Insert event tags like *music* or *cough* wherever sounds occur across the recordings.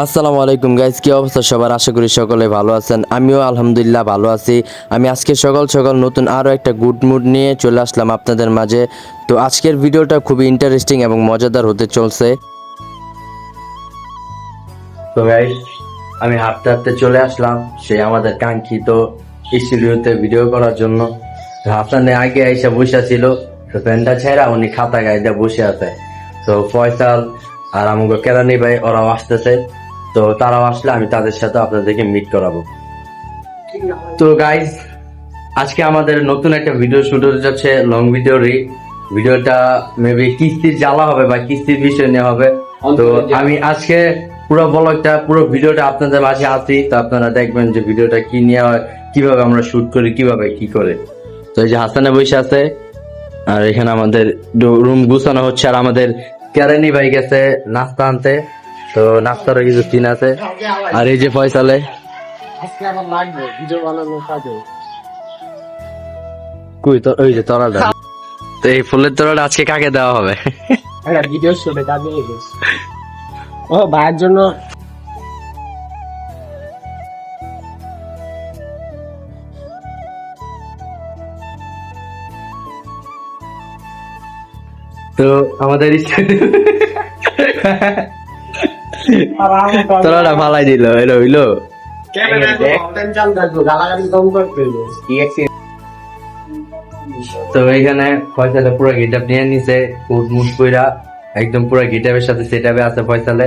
আসসালামু আলাইকুম গাইজ কি অবস্থা সবার? আশা করি সকলে ভালো আছেন। আমিও আলহামদুলিল্লাহ ভালো আছি। আমি আজকে সকাল সকাল নতুন আরও একটা গুড মুড নিয়ে চলে আসলাম আপনাদের মাঝে। তো আজকের ভিডিওটা খুবই ইন্টারেস্টিং এবং মজাদার হতে চলছে। তো গাইজ আমি হাঁটতে হাঁটতে চলে আসলাম। সেই আমাদের কাঙ্ক্ষিত স্টুডিওতে ভিডিও করার জন্য। আপনাদের আগে এসে বসে ছিল। তো প্যান্টটা ছেড়া উনি খাতা গাইতে বসে আছে। তো ফয়সাল আর আমাকে কেরানি ভাই, ওরাও আসতেছে। তো তারাও আসলে আমি তাদের সাথে আপনাদেরকে মিট করাবো। তো গাইজ আজকে আমাদের নতুন একটা ভিডিও শুট হতে যাচ্ছে লং ভিডিওরই ভিডিওটা মেবি কিস্তির জ্বালা হবে বা কিস্তির বিষয় নিয়ে হবে। তো আমি আজকে পুরো ব্লগটা পুরো ভিডিওটা আপনাদের মাঝে আছি। তো আপনারা দেখবেন যে ভিডিওটা কি নিয়ে হয় কীভাবে আমরা শুট করি কীভাবে কি করে। তো এই যে হাসানে বসে আছে আর এখানে আমাদের রুম গুছানো হচ্ছে আর আমাদের কেরানি ভাই গেছে নাস্তা আনতে। তো নাস্তারও কিছু সিন আছে। আর এই যে ফয়সালে। কুই তো ওই যে তরাটা। তো এই ফুলের তরাটা আজকে কাকে দেওয়া হবে? ভিডিও শুনে ও ভাইয়ের জন্য তো আমাদের তরাটা ফালাই দিল এলো হইল তো এখানে ফয়সালে পুরো গিটাপ নিয়ে নিছে কুট মুট কইরা একদম পুরো গিটাপের সাথে সেটাপে আছে ফয়সালে।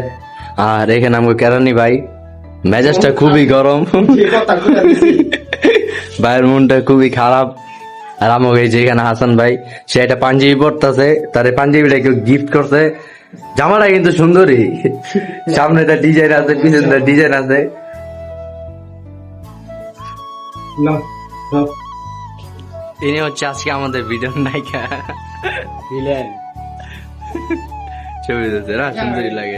আর এখানে আমাকে কেরানি ভাই মেজাজটা খুবই গরম। ভাইয়ের মনটা খুবই খারাপ। আর আমাকে এই যে এখানে হাসান ভাই সে একটা পাঞ্জাবি পরতেছে তার এই পাঞ্জাবিটা কেউ গিফট করছে। জামাটা কিন্তু সুন্দরই সামনে তার ডিজাইন আছে পিছনে তার ডিজাইন আছে। তিনি হচ্ছে আজকে আমাদের ভিডিও নায়িকা। ভিলেন। ছবি দিতে না? সুন্দরই লাগে।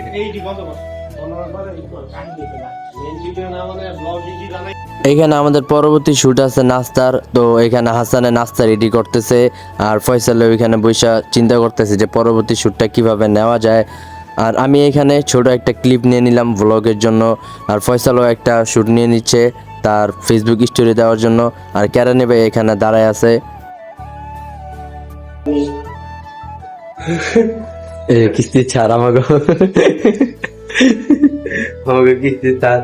এখানে আমাদের পরবর্তী শুট আছে নাস্তার। তো এখানে হাসানে নাস্তা রেডি করতেছে আর ফয়সালে ওইখানে বৈশা চিন্তা করতেছে যে পরবর্তী শ্যুটটা কীভাবে নেওয়া যায়। আর আমি এখানে ছোট একটা ক্লিপ নিয়ে নিলাম ব্লগের জন্য। আর ফয়সালও একটা শ্যুট নিয়ে নিচ্ছে তার ফেসবুক স্টোরি দেওয়ার জন্য। আর ক্যারানি ভাই এখানে দাঁড়ায় আছে। কিস্তি ছাড় আমাকে কিস্তি ছাড়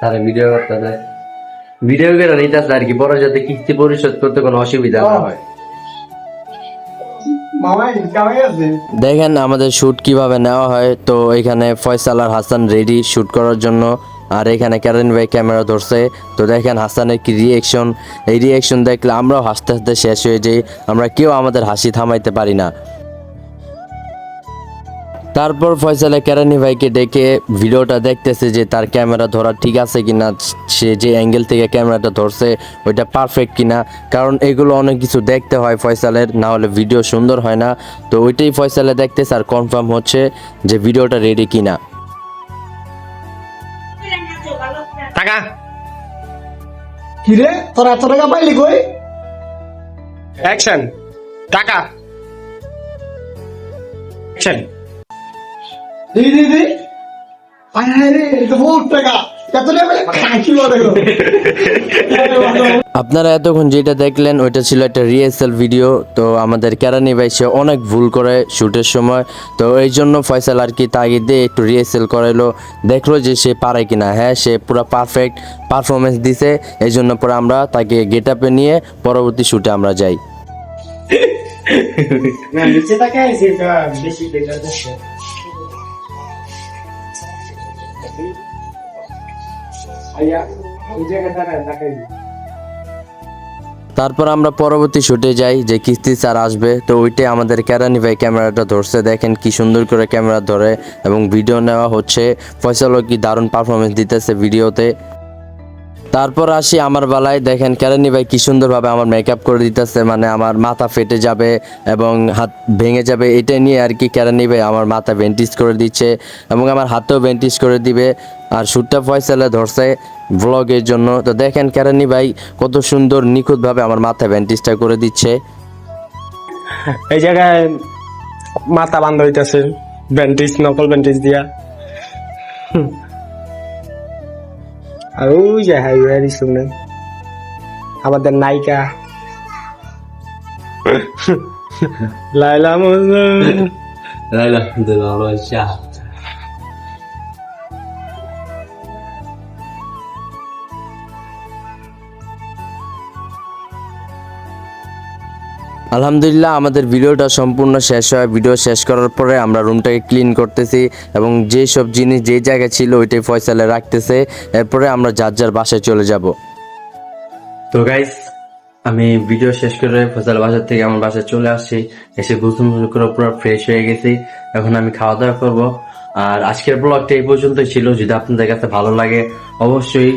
তারা ভিডিও করতেছে ভিডিও করে নিতেছে আর কি বড় যাতে কিস্তি পরিশোধ করতে কোনো অসুবিধা না। হয়। দেখেন আমাদের শুট কীভাবে নেওয়া হয়। তো এখানে ফয়সাল আর হাসান রেডি শুট করার জন্য। আর এখানে ক্যারেন ভাই ক্যামেরা ধরছে। তো দেখেন হাসানের কি রিয়েকশন এই রিয়েকশন দেখলে আমরাও হাসতে হাসতে শেষ হয়ে যাই। আমরা কেউ আমাদের হাসি থামাইতে পারি না। তারপর ফয়সালে কেরানি ভাইকে ডেকে ভিডিওটা দেখতেছে যে তার ক্যামেরা ধরা ঠিক আছে কিনা সে যে অ্যাঙ্গেল থেকে ক্যামেরাটা ধরছে ওইটা পারফেক্ট কিনা কারণ এগুলো অনেক কিছু দেখতে হয় ফয়সালের না হলে ভিডিও সুন্দর হয় না। তো ওইটাই ফয়সালে দেখতেছে আর কনফার্ম হচ্ছে যে ভিডিওটা রেডি কিনা। টাকা কিরে? তোরা এত টাকা পাইলি কই? অ্যাকশন টাকা। অ্যাকশন দি দি দি হায় রে বহুত টাকা। আপনারা এতক্ষণ যেটা দেখলেন ওইটা ছিল একটা রিহার্সাল ভিডিও তো আমাদের কেরানি ভাই সে অনেক ভুল করে শ্যুটের সময়। তো এই জন্য ফয়সাল আর কি তাগিদ দিয়ে একটু রিহার্সাল করাইলো। দেখল যে সে পারে কিনা। হ্যাঁ সে পুরো পারফেক্ট পারফরমেন্স দিছে। এই জন্য পরে আমরা তাকে গেট আপে নিয়ে পরবর্তী শ্যুটে আমরা যাই। না নিচে বেশি তারপর আমরা পরবর্তী শুটে যাই, যে কিস্তি স্যার আসবে। তো ওইটাই আমাদের ক্যারানি ভাই ক্যামেরাটা ধরছে, দেখেন কি সুন্দর করে ক্যামেরা ধরে এবং ভিডিও নেওয়া হচ্ছে। ফয়সালও কি দারুণ পারফরমেন্স দিতেছে ভিডিওতে তারপর আসি আমার বেলায়। দেখেন ক্যারানি ভাই কি সুন্দরভাবে আমার মেকআপ করে দিতেছে মানে আমার মাথা ফেটে যাবে এবং হাত ভেঙে যাবে এটা নিয়ে আর কি ক্যারানি ভাই আমার মাথা বেন্টিস করে দিচ্ছে এবং আমার হাতেও বেন্টিস করে দিবে। আর শ্যুটটা ফয়সালে ধরছে ব্লগের জন্য। তো দেখেন ক্যারানি ভাই কত সুন্দর, নিখুঁতভাবে আমার মাথায় ব্যান্টিসটা করে দিচ্ছে। এই জায়গায় মাথা বান্ধ হইতেছে ব্যান্ডেজ নকল ব্যান্ডেজ দিয়া। আর ওই যে হাইওয়ারি শুনে আমাদের নায়িকা। *laughs* লাইলা মজনু। লাইলা আলহামদুলিল্লাহ, আমাদের ভিডিওটা সম্পূর্ণ শেষ হয়। ভিডিও শেষ করার পরে আমরা রুমটাকে ক্লিন করতেছি এবং যে সব জিনিস যে জায়গায় ছিল ওইটাই ফয়সালে রাখতেছে। এরপরে আমরা যার যার বাসায় চলে যাব। তো গাইস আমি ভিডিও শেষ করে ফয়সাল বাসার থেকে আমার বাসায় চলে আসছি। এসে গোসল মোসল করে পুরো ফ্রেশ হয়ে গেছি। এখন আমি খাওয়া দাওয়া করব। আর আজকের ব্লগটা এই পর্যন্তই ছিল। যদি আপনাদের কাছে ভালো লাগে, অবশ্যই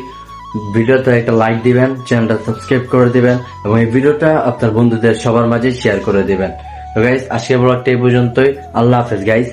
ভিডিওতে একটা লাইক দিবেন চ্যানেলটা সাবস্ক্রাইব করে দিবেন এবং এই ভিডিওটা আপনার বন্ধুদের সবার মাঝে শেয়ার করে দিবেন। তো গাইস আজকে ব্লগটা এই পর্যন্তই। আল্লাহ হাফেজ গাইস